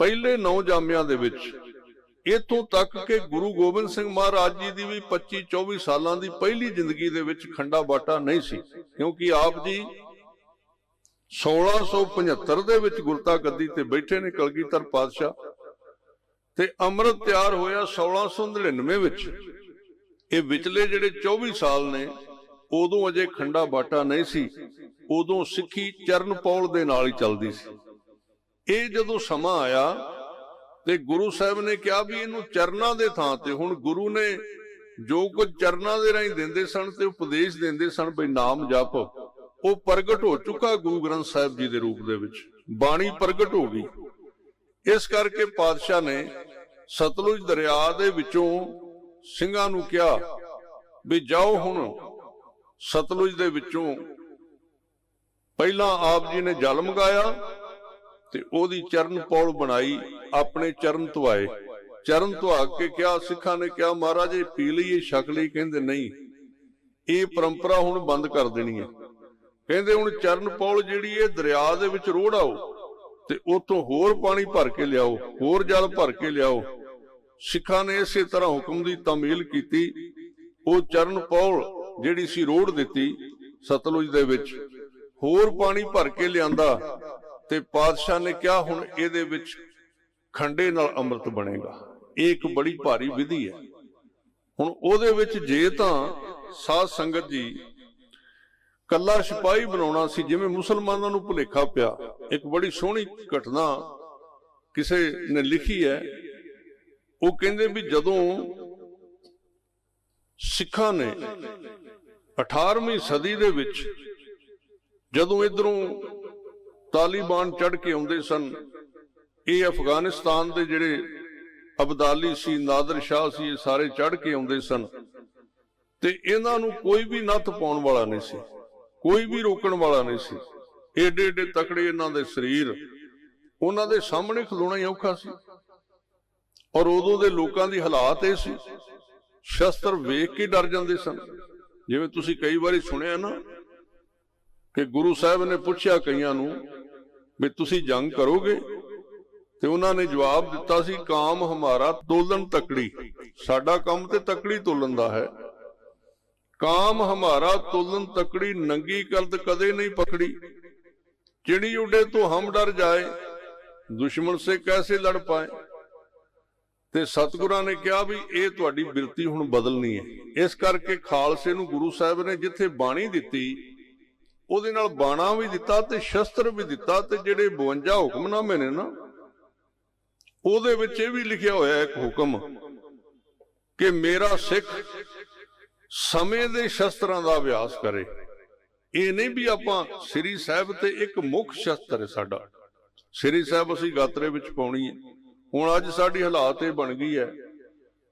ਪਹਿਲੇ ਨੌ ਜਾਮਿਆਂ ਦੇ ਵਿੱਚ। ਇਥੋਂ ਤੱਕ ਕਿ ਗੁਰੂ ਗੋਬਿੰਦ ਸਿੰਘ ਮਹਾਰਾਜ ਜੀ ਦੀ ਵੀ 25 24 ਸਾਲਾਂ ਦੀ ਪਹਿਲੀ ਜ਼ਿੰਦਗੀ ਦੇ ਵਿੱਚ ਖੰਡਾ ਬਾਟਾ ਨਹੀਂ ਸੀ, ਕਿਉਂਕਿ ਆਪ ਜੀ 1675 ਦੇ ਵਿੱਚ ਗੁਰਤਾ ਗੱਦੀ ਤੇ ਬੈਠੇ ਨੇ ਕਲਗੀਧਰ ਪਾਤਸ਼ਾਹ ਤੇ ਅੰਮ੍ਰਿਤ ਤਿਆਰ ਹੋਇਆ 1699 ਵਿੱਚ। ਇਹ ਵਿਚਲੇ ਜਿਹੜੇ 24 ਸਾਲ ਨੇ, ਉਦੋਂ ਅਜੇ ਖੰਡਾ ਬਾਟਾ ਨਹੀਂ ਸੀ, ਉਦੋਂ ਸਿੱਖੀ ਚਰਨ ਪੌਲ ਦੇ ਨਾਲ ਹੀ ਚੱਲਦੀ ਸੀ। ਇਹ ਜਦੋਂ ਸਮਾਂ ਆਇਆ ਤੇ ਗੁਰੂ ਸਾਹਿਬ ਨੇ ਕਿਹਾ ਵੀ ਇਹਨੂੰ ਚਰਨਾਂ ਦੇ ਥਾਂ ਤੇ, ਹੁਣ ਗੁਰੂ ਨੇ ਜੋ ਕੁਝ ਚਰਨਾਂ ਦੇ ਰਾਹੀਂ ਦਿੰਦੇ ਸਨ ਤੇ ਉਪਦੇਸ਼ ਦਿੰਦੇ ਸਨ ਬਈ ਨਾਮ ਜਪ, ਉਹ ਪ੍ਰਗਟ ਹੋ ਚੁੱਕਾ ਗੁਰੂ ਗ੍ਰੰਥ ਸਾਹਿਬ ਜੀ ਦੇ ਰੂਪ ਦੇ ਵਿੱਚ। ਬਾਣੀ ਪ੍ਰਗਟ ਹੋ ਗਈ। ਇਸ ਕਰਕੇ ਪਾਤਸ਼ਾਹ ਨੇ ਸਤਲੁਜ ਦਰਿਆ ਦੇ ਵਿੱਚੋਂ ਸਿੰਘਾਂ ਨੂੰ ਕਿਹਾ ਵੀ ਜਾਓ ਹੁਣ ਸਤਲੁਜ ਦੇ ਵਿੱਚੋਂ। ਪਹਿਲਾਂ ਆਪ ਜੀ ਨੇ ਜਲ ਮੰਗਾਇਆ ਤੇ ਉਹਦੀ ਚਰਨ ਪੌਲ ਬਣਾਈ, ਆਪਣੇ ਚਰਨ ਧਵਾਏ। ਚਰਨ ਧਵਾ ਕੇ ਕਿਹਾ, ਸਿੱਖਾਂ ਨੇ ਕਿਹਾ, ਮਹਾਰਾਜ, ਇਹ ਪੀ ਲਈਏ ਛਕ ਲਈ। ਕਹਿੰਦੇ, ਨਹੀਂ, ਇਹ ਪਰੰਪਰਾ ਹੁਣ ਬੰਦ ਕਰ ਦੇਣੀ ਹੈ। ਕਹਿੰਦੇ, ਹੁਣ ਚਰਨ ਪੌਲ ਜਿਹੜੀ ਇਹ ਦਰਿਆ ਦੇ ਵਿੱਚ ਰੋੜ ਆਓ ਤੇ ਉਤੋਂ ਹੋਰ ਪਾਣੀ ਭਰ ਕੇ ਲਿਆਓ, ਹੋਰ ਜਲ ਭਰ ਕੇ ਲਿਆਓ। ਸਿੱਖਾਂ ਨੇ ਇਸੇ ਤਰ੍ਹਾਂ ਹੁਕਮ ਦੀ ਤਾਮੀਲ ਕੀਤੀ। ਉਹ ਚਰਨ ਪੌਲ ਜਿਹੜੀ ਸੀ ਰੋੜ ਦਿੱਤੀ ਸਤਲੁਜ ਦੇ ਵਿੱਚ। ਹੋਰ ਪਾਣੀ ਭਰ ਕੇ ਲਿਆਂਦਾ। ਤੇ ਪਾਤਸ਼ਾਹ ਨੇ ਕਿਹਾ, ਹੁਣ ਇਹਦੇ ਵਿੱਚ ਖੰਡੇ ਨਾਲ ਅੰਮ੍ਰਿਤ ਬਣੇਗਾ। ਇਹ ਇੱਕ ਬੜੀ ਭਾਰੀ ਵਿਧੀ ਹੈ। ਹੁਣ ਉਹਦੇ ਵਿੱਚ ਜੇ ਤਾਂ ਸਾਧ ਸੰਗਤ ਜੀ ਕੱਲਾ ਸਿਪਾਹੀ ਬਣਾਉਣਾ ਸੀ, ਜਿਵੇਂ ਮੁਸਲਮਾਨਾਂ ਨੂੰ ਭੁਲੇਖਾ ਪਿਆ। ਇੱਕ ਬੜੀ ਸੋਹਣੀ ਘਟਨਾ ਕਿਸੇ ਨੇ ਲਿਖੀ ਹੈ। ਉਹ ਕਹਿੰਦੇ ਵੀ ਜਦੋਂ ਸਿੱਖਾਂ ਨੇ 18ਵੀਂ ਸਦੀ ਦੇ ਵਿੱਚ ਜਦੋਂ ਇਧਰੋਂ ਤਾਲਿਬਾਨ ਚੜ ਕੇ ਆਉਂਦੇ ਸਨ। ਇਹ ਅਫਗਾਨਿਸਤਾਨ ਦੇ ਜਿਹੜੇ ਅਬਦਾਲੀ ਸੀ, ਨਾਦਰ ਸ਼ਾਹ ਸੀ, ਇਹ ਸਾਰੇ ਚੜ ਕੇ ਆਉਂਦੇ ਸਨ। ਤੇ ਇਹਨਾਂ ਨੂੰ ਕੋਈ ਵੀ ਨੱਥ ਪਾਉਣ ਵਾਲਾ ਨਹੀਂ ਸੀ, ਕੋਈ ਵੀ ਰੋਕਣ ਵਾਲਾ ਨਹੀਂ ਸੀ। ਏਡੇ ਏਡੇ ਤਕੜੇ ਇਹਨਾਂ ਦੇ ਸਰੀਰ, ਉਹਨਾਂ ਦੇ ਸਾਹਮਣੇ ਖਲੋਣਾ ਹੀ ਔਖਾ ਸੀ। ਔਰ ਉਦੋਂ ਦੇ ਲੋਕਾਂ ਦੀ ਹਾਲਾਤ ਇਹ ਸੀ, ਸ਼ਸਤਰ ਵੇਖ ਕੇ ਡਰ ਜਾਂਦੇ ਸਨ। ਜਿਵੇਂ ਤੁਸੀਂ ਕਈ ਵਾਰੀ ਸੁਣਿਆ ਨਾ, ਕਿ ਗੁਰੂ ਸਾਹਿਬ ਨੇ ਪੁੱਛਿਆ ਕਈਆਂ ਨੂੰ ਵੀ ਤੁਸੀਂ ਜੰਗ ਕਰੋਗੇ? ਤੇ ਉਹਨਾਂ ਨੇ ਜਵਾਬ ਦਿੱਤਾ ਸੀ, ਕਾਮ ਹਮਾਰਾ ਤੋਲਣ ਤਕੜੀ। ਸਾਡਾ ਕੰਮ ਤੇ ਤਕੜੀ ਤੋਲਣ ਦਾ ਹੈ। ਕਾਮ ਹਮਾਰਾ ਤੋਲਨ ਤਕੜੀ, ਨੰਗੀ ਕਰਦ ਕਦੇ ਨਹੀਂ ਪਕੜੀ। ਚਿੜੀ ਉਡੇ ਤੋਂ ਹਮ ਡਰ ਜਾਏ, ਦੁਸ਼ਮਣ ਸੇ ਕੈਸੇ ਲੜ ਪਾਏ? ਤੇ ਸਤਿਗੁਰਾਂ ਨੇ ਕਿਹਾ ਵੀ, ਇਹ ਤੁਹਾਡੀ ਬਿਰਤੀ ਹੁਣ ਬਦਲਣੀ ਹੈ। ਇਸ ਕਰਕੇ ਖਾਲਸੇ ਨੂੰ ਗੁਰੂ ਸਾਹਿਬ ਨੇ ਜਿੱਥੇ ਬਾਣੀ ਦਿੱਤੀ ਉਹਦੇ ਨਾਲ ਬਾਣਾ ਵੀ ਦਿੱਤਾ ਤੇ ਸ਼ਸਤਰ ਵੀ ਦਿੱਤਾ ਤੇ ਜਿਹੜੇ 52 ਹੁਕਮਨਾਮੇ ਨੇ ਨਾ, ਉਹਦੇ ਵਿੱਚ ਇਹ ਵੀ ਲਿਖਿਆ ਹੋਇਆ ਇੱਕ ਹੁਕਮ ਕਿ ਮੇਰਾ ਸਿੱਖ ਸਮੇਂ ਦੇ ਸ਼ਸਤਰਾਂ ਦਾ ਅਭਿਆਸ ਕਰੇ। ਇਹ ਨਹੀਂ ਵੀ ਆਪਾਂ ਸ੍ਰੀ ਸਾਹਿਬ ਤੇ ਇੱਕ ਮੁੱਖ ਸ਼ਸਤਰ ਹੈ ਸਾਡਾ। ਸ੍ਰੀ ਸਾਹਿਬ ਅਸੀਂ ਗਾਤਰੇ ਵਿੱਚ ਪਾਉਣੀ ਹੈ। ਹੁਣ ਅੱਜ ਸਾਡੀ ਹਾਲਾਤ ਇਹ ਬਣ ਗਈ ਹੈ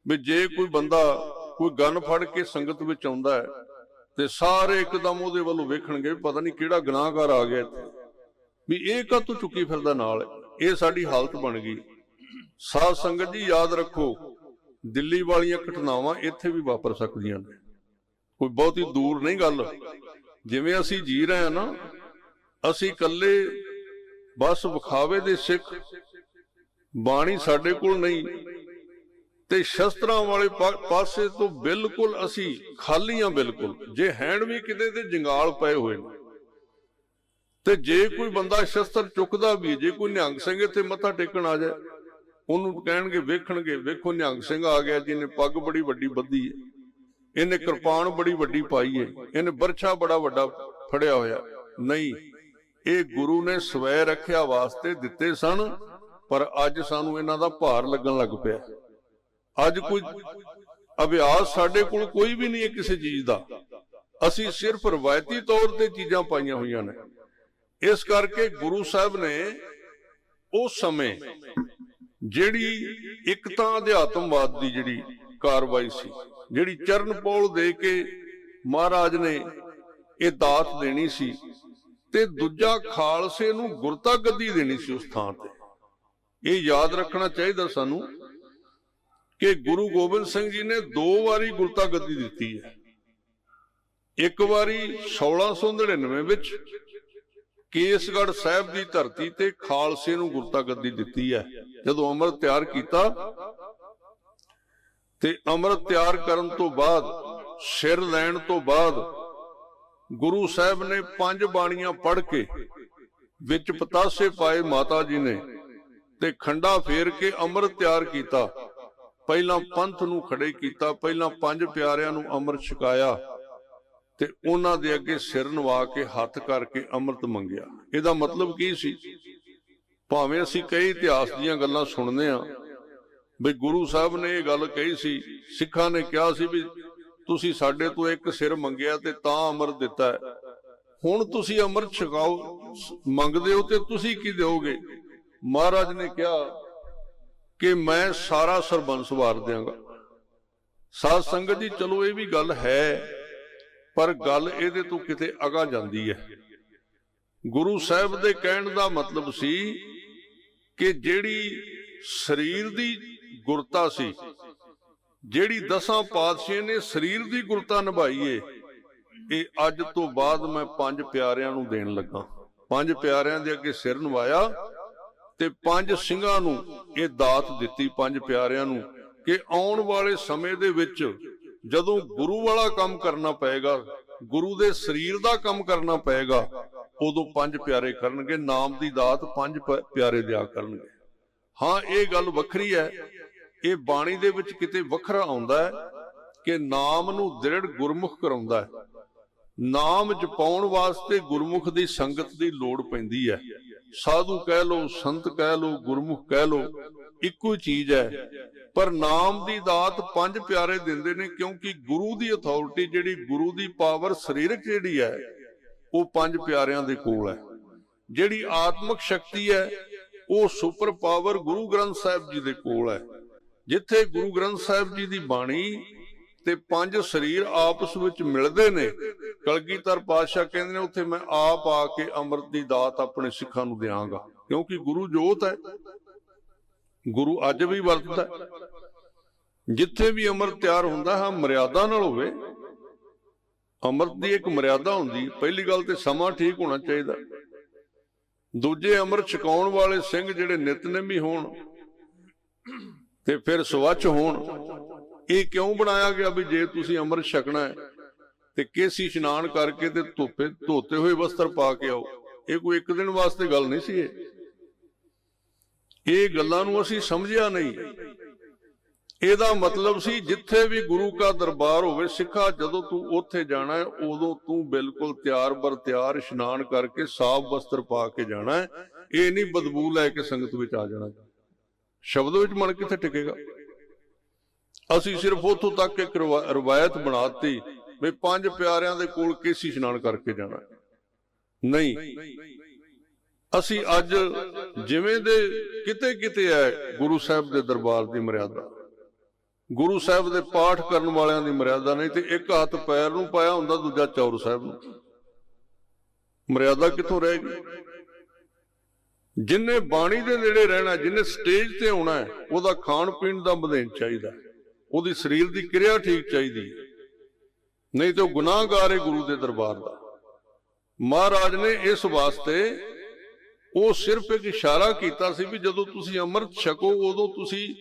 ਵੀ ਜੇ ਕੋਈ ਬੰਦਾ ਕੋਈ ਗਨ ਫੜ ਕੇ ਸੰਗਤ ਵਿੱਚ ਆਉਂਦਾ ਹੈ ਤੇ ਸਾਰੇ ਇੱਕਦਮ ਉਹਦੇ ਵੱਲੋਂ ਵੇਖਣਗੇ ਪਤਾ ਨਹੀਂ ਕਿਹੜਾ ਗੁਨਾਹਗਾਰ ਆ ਗਿਆ ਇੱਥੇ। ਵੀ ਇਹ ਕਾਹਤੋਂ ਚੁੱਕੀ ਫਿਰਦਾ ਨਾਲ? ਇਹ ਸਾਡੀ ਹਾਲਤ ਬਣ ਗਈ। ਸਾਧ ਸੰਗਤ ਜੀ, ਯਾਦ ਰੱਖੋ, ਦਿੱਲੀ ਵਾਲੀਆਂ ਘਟਨਾਵਾਂ ਇੱਥੇ ਵੀ ਵਾਪਰ ਸਕਦੀਆਂ ਨੇ। ਕੋਈ ਬਹੁਤੀ ਦੂਰ ਨਹੀਂ ਗੱਲ। ਜਿਵੇਂ ਅਸੀਂ ਜੀ ਰਹੇ ਹਾਂ ਨਾ, ਅਸੀਂ ਇਕੱਲੇ ਬਸ ਵਿਖਾਵੇ ਦੇ ਸਿੱਖ, ਬਾਣੀ ਸਾਡੇ ਕੋਲ ਨਹੀਂ। ਤੇ ਸ਼ਸਤਰਾਂ ਵਾਲੇ ਪਾ- ਪਾਸੇ ਤੋਂ ਬਿਲਕੁਲ ਅਸੀਂ ਖਾਲੀ ਹਾਂ ਬਿਲਕੁਲ। ਜੇ ਹੈਂਡ ਵੀ ਕਿਤੇ ਤੇ ਜੰਗਾਲ ਪਏ ਹੋਏ ਨੇ। ਤੇ ਜੇ ਕੋਈ ਬੰਦਾ ਸ਼ਸਤਰ ਚੁੱਕਦਾ ਵੀ ਜੇ ਕੋਈ ਨਿਹੰਗ ਸਿੰਘ ਇੱਥੇ ਮੱਥਾ ਟੇਕਣ ਆ ਜਾਏ, ਉਹਨੂੰ ਕਹਿਣਗੇ, ਵੇਖਣਗੇ, ਵੇਖੋ ਨਿਹੰਗ ਸਿੰਘ ਆ ਗਿਆ, ਜਿਹਨੇ ਪੱਗ ਬੜੀ ਵੱਡੀ ਬੱਧੀ ਹੈ। ਇਹਨੇ ਕਿਰਪਾਨ ਬੜੀ ਵੱਡੀ ਪਾਈ ਹੈ। ਇਹਨੇ ਬਰਛਾ ਬੜਾ ਵੱਡਾ ਫੜਿਆ ਹੋਇਆ। ਨਹੀਂ, ਇਹ ਗੁਰੂ ਨੇ ਸਵੈ ਰੱਖਿਆ ਵਾਸਤੇ ਦਿੱਤੇ ਸਨ, ਪਰ ਅੱਜ ਸਾਨੂੰ ਇਹਨਾਂ ਦਾ ਭਾਰ ਲੱਗਣ ਲੱਗ ਪਿਆ। ਅੱਜ ਕੋਈ ਅਭਿਆਸ ਸਾਡੇ ਕੋਲ ਕੋਈ ਵੀ ਨਹੀਂ ਹੈ ਕਿਸੇ ਚੀਜ਼ ਦਾ। ਅਸੀਂ ਸਿਰਫ ਰਵਾਇਤੀ ਤੌਰ ਤੇ ਚੀਜ਼ਾਂ ਪਾਈਆਂ ਹੋਈਆਂ ਨੇ। ਇਸ ਕਰਕੇ ਗੁਰੂ ਸਾਹਿਬ ਨੇ ਉਸ ਸਮੇਂ ਜਿਹੜੀ ਇੱਕ ਤਾਂ ਅਧਿਆਤਮਵਾਦ ਦੀ ਜਿਹੜੀ ਕਾਰਵਾਈ ਸੀ, ਜਿਹੜੀ ਚਰਨ ਪੌਲ ਦੇ ਕੇ ਮਹਾਰਾਜ ਨੇ ਇਹ ਦਾਤ ਦੇਣੀ ਸੀ ਤੇ ਦੂਜਾ ਖਾਲਸੇ ਨੂੰ ਗੁਰਤਾ ਗੱਦੀ ਦੇਣੀ ਸੀ ਉਸ ਥਾਂ ਤੇ। ਇਹ ਯਾਦ ਰੱਖਣਾ ਚਾਹੀਦਾ ਸਾਨੂੰ ਕਿ ਗੁਰੂ ਗੋਬਿੰਦ ਸਿੰਘ ਜੀ ਨੇ ਦੋ ਵਾਰੀ ਗੁਰਤਾ ਗੱਦੀ ਦਿੱਤੀ ਹੈ। ਇੱਕ ਵਾਰੀ 1699 ਵਿੱਚ ਕੇਸਗੜ ਸਾਹਿਬ ਦੀ ਧਰਤੀ ਤੇ ਖਾਲਸੇ ਨੂੰ ਗੁਰਤਾ ਗੱਦੀ ਦਿੱਤੀ ਹੈ। ਜਦੋਂ ਅੰਮ੍ਰਿਤ ਤਿਆਰ ਕੀਤਾ ਤੇ ਅੰਮ੍ਰਿਤ ਤਿਆਰ ਕਰਨ ਤੋਂ ਬਾਅਦ, ਸਿਰ ਲੈਣ ਤੋਂ ਬਾਅਦ ਗੁਰੂ ਸਾਹਿਬ ਨੇ ਪੰਜ ਬਾਣੀਆਂ ਪੜ੍ਹ ਕੇ ਵਿੱਚ ਪਤਾਸੇ ਪਾਏ ਮਾਤਾ ਜੀ ਨੇ ਤੇ ਖੰਡਾ ਫੇਰ ਕੇ ਅੰਮ੍ਰਿਤ ਤਿਆਰ ਕੀਤਾ। ਪਹਿਲਾਂ ਪੰਥ ਨੂੰ ਖੜੇ ਕੀਤਾ, ਪਹਿਲਾਂ ਪੰਜ ਪਿਆਰਿਆਂ ਨੂੰ ਅੰਮ੍ਰਿਤ ਛਕਾਇਆ ਤੇ ਉਹਨਾਂ ਦੇ ਅੱਗੇ ਸਿਰ ਨਵਾ ਕੇ ਹੱਥ ਕਰਕੇ ਅੰਮ੍ਰਿਤ ਮੰਗਿਆ। ਇਹਦਾ ਮਤਲਬ ਕੀ ਸੀ? ਭਾਵੇਂ ਅਸੀਂ ਕਈ ਇਤਿਹਾਸ ਦੀਆਂ ਗੱਲਾਂ ਸੁਣਦੇ ਆ ਵੀ ਗੁਰੂ ਸਾਹਿਬ ਨੇ ਇਹ ਗੱਲ ਕਹੀ ਸੀ, ਸਿੱਖਾਂ ਨੇ ਕਿਹਾ ਸੀ ਵੀ ਤੁਸੀਂ ਸਾਡੇ ਤੋਂ ਇੱਕ ਸਿਰ ਮੰਗਿਆ ਤੇ ਤਾਂ ਅੰਮ੍ਰਿਤ ਦਿੱਤਾ ਹੁਣ ਤੁਸੀਂ ਅੰਮ੍ਰਿਤ ਛਕਾਓ, ਮੰਗਦੇ ਹੋ ਤੇ ਤੁਸੀਂ ਕੀ ਦਿਓਗੇ? ਮਹਾਰਾਜ ਨੇ ਕਿਹਾ ਕਿ ਮੈਂ ਸਾਰਾ ਸਰਬੰਸ ਵਾਰ ਦਿਆਂਗਾ। ਸਾਧ ਸੰਗਤ ਜੀ, ਚਲੋ ਇਹ ਵੀ ਗੱਲ ਹੈ, ਪਰ ਗੱਲ ਇਹਦੇ ਤੋਂ ਕਿਤੇ ਅਗਾ ਜਾਂਦੀ ਹੈ। ਗੁਰੂ ਸਾਹਿਬ ਦੇ ਕਹਿਣ ਦਾ ਮਤਲਬ ਸੀ ਕਿ ਜਿਹੜੀ ਸਰੀਰ ਦੀ ਗੁਰਤਾ ਸੀ, ਜਿਹੜੀ ਦਸਾਂ ਪਾਤਸ਼ਾਹਾਂ ਨੇ ਸਰੀਰ ਦੀ ਗੁਰਤਾ ਨਿਭਾਈਏ ਇਹ ਅੱਜ ਤੋਂ ਬਾਅਦ ਮੈਂ ਪੰਜ ਪਿਆਰਿਆਂ ਨੂੰ ਦੇਣ ਲੱਗਾ। ਪੰਜ ਪਿਆਰਿਆਂ ਦੇ ਅੱਗੇ ਸਿਰ ਨਵਾਇਆ ਤੇ ਪੰਜ ਸਿੰਘਾਂ ਨੂੰ ਇਹ ਦਾਤ ਦਿੱਤੀ, ਪੰਜ ਪਿਆਰਿਆਂ ਨੂੰ, ਕਿ ਆਉਣ ਵਾਲੇ ਸਮੇਂ ਦੇ ਵਿੱਚ ਜਦੋਂ ਗੁਰੂ ਵਾਲਾ ਕੰਮ ਕਰਨਾ ਪਏਗਾ, ਗੁਰੂ ਦੇ ਸਰੀਰ ਦਾ ਕੰਮ ਕਰਨਾ ਪਏਗਾ, ਉਦੋਂ ਪੰਜ ਪਿਆਰੇ ਕਰਨਗੇ, ਨਾਮ ਦੀ ਦਾਤ ਪੰਜ ਪਿਆਰੇ ਦਿਆ ਕਰਨਗੇ। ਹਾਂ, ਇਹ ਗੱਲ ਵੱਖਰੀ ਹੈ। ਇਹ ਬਾਣੀ ਦੇ ਵਿੱਚ ਕਿਤੇ ਵੱਖਰਾ ਆਉਂਦਾ ਹੈ ਕਿ ਨਾਮ ਨੂੰ ਦ੍ਰਿੜ ਗੁਰਮੁਖ ਕਰਾਉਂਦਾ ਹੈ। ਨਾਮ ਜਪਾਉਣ ਵਾਸਤੇ ਗੁਰਮੁਖ ਦੀ ਸੰਗਤ ਦੀ ਲੋੜ ਪੈਂਦੀ ਹੈ। ਸਾਧੂ ਕਹਿ ਲੋ ਸੰਤ ਕਹਿ ਲੋ ਗੁਰਮੁਖ ਕਹਿ ਲੋ ਇੱਕੋ ਚੀਜ਼ ਹੈ। ਪਰ ਨਾਮ ਦੀ ਦਾਤ ਪੰਜ ਪਿਆਰੇ ਦਿੰਦੇ ਨੇ ਕਿਉਂਕਿ ਗੁਰੂ ਦੀ ਅਥਾਰਟੀ ਜਿਹੜੀ, ਗੁਰੂ ਦੀ ਪਾਵਰ ਸਰੀਰਕ ਜਿਹੜੀ ਹੈ, ਉਹ ਪੰਜ ਪਿਆਰਿਆਂ ਦੇ ਕੋਲ ਹੈ। ਜਿਹੜੀ ਆਤਮਿਕ ਸ਼ਕਤੀ ਹੈ, ਉਹ ਸੁਪਰ ਪਾਵਰ ਗੁਰੂ ਗ੍ਰੰਥ ਸਾਹਿਬ ਜੀ ਦੇ ਕੋਲ ਹੈ। ਜਿੱਥੇ ਗੁਰੂ ਗ੍ਰੰਥ ਸਾਹਿਬ ਜੀ ਦੀ ਬਾਣੀ ਤੇ ਪੰਜ ਸਰੀਰ ਆਪਸ ਵਿੱਚ ਮਿਲਦੇ ਨੇ। ਕਲਗੀਧਰ ਪਾਤਸ਼ਾਹ ਕਹਿੰਦੇ ਨੇ, ਉੱਥੇ ਮੈਂ ਆਪ ਆ ਕੇ ਅੰਮ੍ਰਿਤ ਦੀ ਦਾਤ ਆਪਣੇ ਸਿੱਖਾਂ ਨੂੰ ਦਿਆਂਗਾ। ਕਿਉਂਕਿ ਗੁਰੂ ਜੋਤ ਹੈ। ਗੁਰੂ ਅੱਜ ਵੀ ਵਰਤਦਾ ਜਿੱਥੇ ਵੀ ਅੰਮ੍ਰਿਤ ਤਿਆਰ ਹੁੰਦਾ ਹੈ, ਮਰਿਆਦਾ ਨਾਲ ਹੋਵੇ। ਅੰਮ੍ਰਿਤ ਦੀ ਇੱਕ ਮਰਿਆਦਾ ਹੁੰਦੀ ਪਹਿਲੀ ਗੱਲ ਤੇ ਸਮਾਂ ਠੀਕ ਹੋਣਾ ਚਾਹੀਦਾ। ਦੂਜੇ ਅੰਮ੍ਰਿਤ ਛਕਾਉਣ ਵਾਲੇ ਸਿੰਘ ਜਿਹੜੇ ਨਿਤਨੇਮੀ ਹੋਣ ਤੇ ਫਿਰ ਸਵੱਛ ਹੋਣ। ਇਹ ਕਿਉਂ ਬਣਾਇਆ ਗਿਆ ਵੀ ਜੇ ਤੁਸੀਂ ਅੰਮ੍ਰਿਤ ਛਕਣਾ ਹੈ, ਤੇ ਕੇਸੀ ਇਸ਼ਨਾਨ ਕਰਕੇ ਤੇ ਧੋਪੇ, ਧੋਤੇ ਹੋਏ ਵਸਤਰ ਪਾ ਕੇ ਆਓ। ਇਹ ਕੋਈ ਇੱਕ ਦਿਨ ਵਾਸਤੇ ਗੱਲ ਨਹੀਂ ਸੀ ਇਹ। ਇਹ ਗੱਲਾਂ ਨੂੰ ਅਸੀਂ ਸਮਝਿਆ ਨਹੀਂ। ਇਹਦਾ ਮਤਲਬ ਸੀ ਜਿੱਥੇ ਵੀ ਗੁਰੂ ਦਾ ਦਰਬਾਰ ਹੋਵੇ, ਸਿੱਖਾ ਜਦੋਂ ਤੂੰ ਉੱਥੇ ਜਾਣਾ ਹੈ, ਉਦੋਂ ਤੂੰ ਬਿਲਕੁਲ ਤਿਆਰ ਬਰ ਤਿਆਰ ਇਸ਼ਨਾਨ ਕਰਕੇ ਸਾਫ਼ ਵਸਤਰ ਪਾ ਕੇ ਜਾਣਾ ਹੈ। ਇਹ ਨਹੀਂ ਬਦਬੂ ਲੈ ਕੇ ਸੰਗਤ ਵਿੱਚ ਆ ਜਾਣਾ। ਸ਼ਬਦ ਵਿੱਚ ਮਨ ਕਿੱਥੇ ਟਿਕੇਗਾ? ਅਸੀਂ ਸਿਰਫ ਉੱਥੋਂ ਤੱਕ ਇੱਕ ਰਵਾ- ਰਵਾਇਤ ਬਣਾਤੀ ਵੀ ਪੰਜ ਪਿਆਰਿਆਂ ਦੇ ਕੋਲ ਕੇਸੀ ਇਸ਼ਨਾਨ ਕਰਕੇ ਜਾਣਾ। ਨਹੀਂ। ਅਸੀਂ ਅੱਜ ਜਿਵੇਂ ਦੇ ਕਿਤੇ ਕਿਤੇ ਹੈ ਗੁਰੂ ਸਾਹਿਬ ਦੇ ਦਰਬਾਰ ਦੀ ਮਰਿਆਦਾ। ਗੁਰੂ ਸਾਹਿਬ ਦੇ ਪਾਠ ਕਰਨ ਵਾਲਿਆਂ ਦੀ ਮਰਿਆਦਾ ਨਹੀਂ ਤੇ ਇੱਕ ਹੱਥ ਪੈਰ ਨੂੰ ਪਾਇਆ ਹੁੰਦਾ ਦੂਜਾ ਚੌਰ ਸਾਹਿਬ ਨੂੰ। ਮਰਿਆਦਾ ਕਿੱਥੋਂ ਰਹੇਗੀ ਜਿੰਨੇ ਬਾਣੀ ਦੇ ਨੇੜੇ ਰਹਿਣਾ, ਜਿੰਨੇ ਸਟੇਜ ਤੇ ਆਉਣਾ ਉਹਦਾ ਖਾਣ ਪੀਣ ਦਾ ਮਦੇਨ ਚਾਹੀਦਾ ਉਹਦੀ ਸਰੀਰ ਦੀ ਕਿਰਿਆ ਠੀਕ ਚਾਹੀਦੀ ਨਹੀਂ ਤੇ ਉਹ ਗੁਨਾਹਗਾਰ ਹੈ ਗੁਰੂ ਦੇ ਦਰਬਾਰ ਦਾ। ਮਹਾਰਾਜ ਨੇ ਇਸ ਵਾਸਤੇ ਉਹ ਸਿਰਫ ਇੱਕ ਇਸ਼ਾਰਾ ਕੀਤਾ ਸੀ ਵੀ ਜਦੋਂ ਤੁਸੀਂ ਅੰਮ੍ਰਿਤ ਛਕੋ, ਉਦੋਂ ਤੁਸੀਂ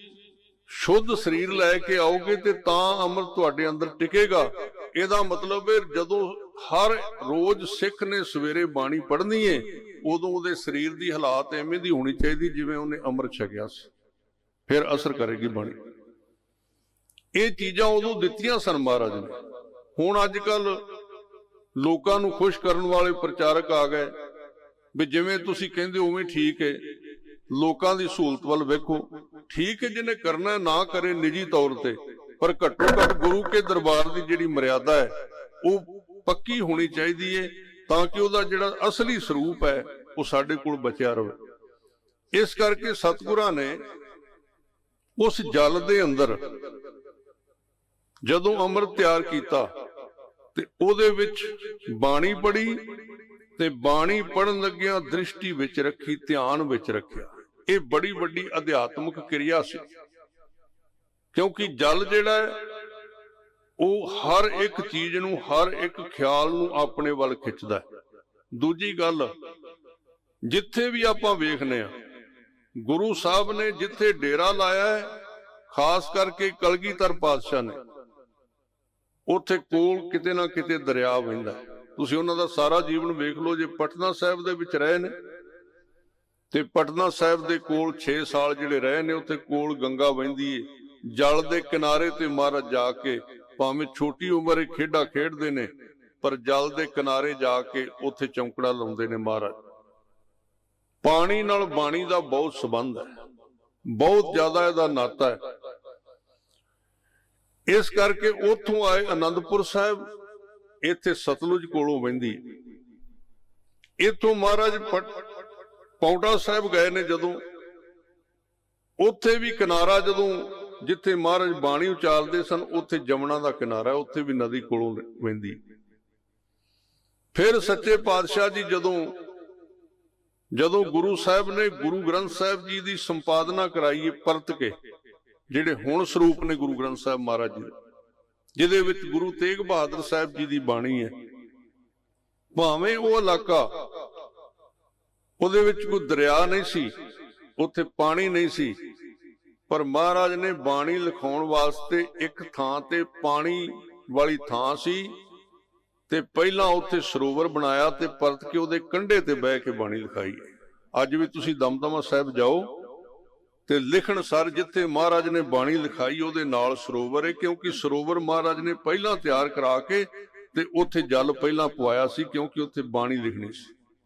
ਸ਼ੁੱਧ ਸਰੀਰ ਲੈ ਕੇ ਆਓਗੇ ਤੇ ਤਾਂ ਅੰਮ੍ਰਿਤ ਤੁਹਾਡੇ ਅੰਦਰ ਟਿਕੇਗਾ। ਇਹਦਾ ਮਤਲਬ ਹੈ ਜਦੋਂ ਹਰ ਰੋਜ਼ ਸਿੱਖ ਨੇ ਸਵੇਰੇ ਬਾਣੀ ਪੜ੍ਹਨੀ ਏ, ਉਦੋਂ ਉਹਦੇ ਸਰੀਰ ਦੀ ਹਾਲਾਤ ਐਵੇਂ ਦੀ ਹੋਣੀ ਚਾਹੀਦੀ ਜਿਵੇਂ ਉਹਨੇ ਅੰਮ੍ਰਿਤ ਛਕਿਆ ਸੀ। ਫਿਰ ਅਸਰ ਕਰੇਗੀ ਬਾਣੀ। ਇਹ ਚੀਜ਼ਾਂ ਉਦੋਂ ਦਿੱਤੀਆਂ ਸਨ ਮਹਾਰਾਜ ਨੇ। ਹੁਣ ਅੱਜ ਕੱਲ ਲੋਕਾਂ ਨੂੰ ਖੁਸ਼ ਕਰਨ ਵਾਲੇ ਪ੍ਰਚਾਰਕ ਆ ਗਏ ਵੀ ਜਿਵੇਂ ਤੁਸੀਂ ਕਹਿੰਦੇ ਉਵੇਂ ਠੀਕ ਹੈ। ਲੋਕਾਂ ਦੀ ਸਹੂਲਤ ਵੱਲ ਵੇਖੋ। ਠੀਕ ਹੈ ਜਿਹਨੇ ਕਰਨਾ ਨਾ ਕਰੇ ਨਿੱਜੀ ਤੌਰ ਤੇ। ਪਰ ਘੱਟੋ ਘੱਟ ਗੁਰੂ ਕੇ ਦਰਬਾਰ ਦੀ ਜਿਹੜੀ ਮਰਿਆਦਾ ਹੈ, ਉਹ ਪੱਕੀ ਹੋਣੀ ਚਾਹੀਦੀ ਹੈ ਤਾਂ ਕਿ ਉਹਦਾ ਜਿਹੜਾ ਅਸਲੀ ਸਰੂਪ ਹੈ, ਉਹ ਸਾਡੇ ਕੋਲ ਬਚਿਆ ਰਹੇ। ਇਸ ਕਰਕੇ ਸਤਿਗੁਰਾਂ ਨੇ ਉਸ ਜਲ ਦੇ ਅੰਦਰ ਜਦੋਂ ਅੰਮ੍ਰਿਤ ਤਿਆਰ ਕੀਤਾ, ਤੇ ਉਹਦੇ ਵਿੱਚ ਬਾਣੀ ਪੜੀ ਤੇ ਬਾਣੀ ਪੜਨ ਲੱਗਿਆਂ ਦ੍ਰਿਸ਼ਟੀ ਵਿੱਚ ਰੱਖੀ, ਧਿਆਨ ਵਿੱਚ ਰੱਖਿਆ। ਇਹ ਬੜੀ ਵੱਡੀ ਅਧਿਆਤਮਿਕ ਕਿਰਿਆ ਸੀ। ਕਿਉਂਕਿ ਜਲ ਜਿਹੜਾ ਹੈ, ਉਹ ਹਰ ਇੱਕ ਚੀਜ਼ ਨੂੰ, ਹਰ ਇੱਕ ਖਿਆਲ ਨੂੰ ਆਪਣੇ ਵੱਲ ਖਿੱਚਦਾ ਹੈ। ਦੂਜੀ ਗੱਲ, ਜਿੱਥੇ ਵੀ ਆਪਾਂ ਵੇਖਨੇ ਆ ਗੁਰੂ ਸਾਹਿਬ ਨੇ ਜਿੱਥੇ ਡੇਰਾ ਲਾਇਆ ਹੈ, ਖਾਸ ਕਰਕੇ ਕਲਗੀਧਰ ਪਾਤਸ਼ਾਹ ਨੇ ਉੱਥੇ ਕੋਲ ਕਿਤੇ ਨਾ ਕਿਤੇ ਦਰਿਆ ਵਹਿੰਦਾ ਤੁਸੀਂ ਉਹਨਾਂ ਦਾ ਸਾਰਾ ਜੀਵਨ ਵੇਖ ਲਓ, ਜੇ ਪਟਨਾ ਸਾਹਿਬ ਦੇ ਵਿੱਚ ਰਹੇ ਨੇ, ਤੇ ਪਟਨਾ ਸਾਹਿਬ ਦੇ ਕੋਲ 6 ਸਾਲ ਜਿਹੜੇ ਰਹੇ ਨੇ, ਉੱਥੇ ਕੋਲ ਗੰਗਾ ਵਹਿੰਦੀ ਏ। ਜਲ ਦੇ ਕਿਨਾਰੇ ਤੇ ਮਹਾਰਾਜ ਜਾ ਕੇ ਭਾਵੇਂ ਛੋਟੀ ਉਮਰੇ ਖੇਡਾਂ ਖੇਡਦੇ ਨੇ, ਪਰ ਜਲ ਦੇ ਕਿਨਾਰੇ ਜਾ ਕੇ ਉੱਥੇ ਚੌਂਕੜਾ ਲਾਉਂਦੇ ਨੇ ਮਹਾਰਾਜ। ਪਾਣੀ ਨਾਲ ਬਾਣੀ ਦਾ ਬਹੁਤ ਸੰਬੰਧ ਹੈ। ਬਹੁਤ ਜ਼ਿਆਦਾ ਇਹਦਾ ਨਾਤਾ ਹੈ। ਇਸ ਕਰਕੇ ਉੱਥੋਂ ਆਏ ਆਨੰਦਪੁਰ ਸਾਹਿਬ, ਇੱਥੇ ਸਤਲੁਜ ਕੋਲੋਂ ਵਹਿੰਦੀ। ਇੱਥੋਂ ਮਹਾਰਾਜ ਪਟ- ਪੌਂਟਾ ਸਾਹਿਬ ਗਏ ਨੇ ਜਦੋਂ। ਉੱਥੇ ਵੀ ਕਿਨਾਰਾ ਜਦੋਂ, ਜਿੱਥੇ ਮਹਾਰਾਜ ਬਾਣੀ ਉਚਾਰਦੇ ਸਨ, ਉੱਥੇ ਜਮਨਾ ਦਾ ਕਿਨਾਰਾ, ਉੱਥੇ ਵੀ ਨਦੀ ਕੋਲੋਂ ਵਹਿੰਦੀ। ਫਿਰ ਸੱਚੇ ਪਾਤਸ਼ਾਹ ਜੀ ਜਦੋਂ ਜਦੋਂ ਗੁਰੂ ਸਾਹਿਬ ਨੇ ਗੁਰੂ ਗ੍ਰੰਥ ਸਾਹਿਬ ਜੀ ਦੀ ਸੰਪਾਦਨਾ ਕਰਾਈ ਪਰਤ ਕੇ ਜਿਹੜੇ ਹੁਣ ਸਰੂਪ ਨੇ ਗੁਰੂ ਗ੍ਰੰਥ ਸਾਹਿਬ ਮਹਾਰਾਜ ਜੀ ਜਿਹਦੇ ਵਿੱਚ ਗੁਰੂ ਤੇਗ ਬਹਾਦਰ ਸਾਹਿਬ ਜੀ ਦੀ ਬਾਣੀ ਹੈ। ਭਾਵੇਂ ਉਹ ਇਲਾਕਾ ਉਹਦੇ ਵਿੱਚ ਕੋਈ ਦਰਿਆ ਨਹੀਂ ਸੀ, ਉੱਥੇ ਪਾਣੀ ਨਹੀਂ ਸੀ, ਪਰ ਮਹਾਰਾਜ ਨੇ ਬਾਣੀ ਲਿਖਾਉਣ ਵਾਸਤੇ ਇੱਕ ਥਾਂ ਤੇ ਪਾਣੀ ਵਾਲੀ ਥਾਂ ਸੀ ਤੇ ਪਹਿਲਾਂ ਉੱਥੇ ਸਰੋਵਰ ਬਣਾਇਆ ਤੇ ਪਰਤ ਕੇ ਉਹਦੇ ਕੰਢੇ ਤੇ ਬਹਿ ਕੇ ਬਾਣੀ ਲਿਖਾਈ। ਅੱਜ ਵੀ ਤੁਸੀਂ ਦਮਦਮਾ ਸਾਹਿਬ ਜਾਓ ਤੇ ਲਿਖਣ ਸਰ ਜਿੱਥੇ ਮਹਾਰਾਜ ਨੇ ਬਾਣੀ ਲਿਖਾਈ, ਉਹਦੇ ਨਾਲ ਸਰੋਵਰ ਹੈ ਕਿਉਂਕਿ ਸਰੋਵਰ ਮਹਾਰਾਜ ਨੇ ਪਹਿਲਾਂ ਤਿਆਰ ਕਰਾ ਕੇ ਤੇ ਉੱਥੇ ਜਲ ਪਹਿਲਾਂ ਪਵਾਇਆ ਸੀ, ਕਿਉਂਕਿ ਉੱਥੇ ਬਾਣੀ ਲਿਖਣੀ ਸੀ।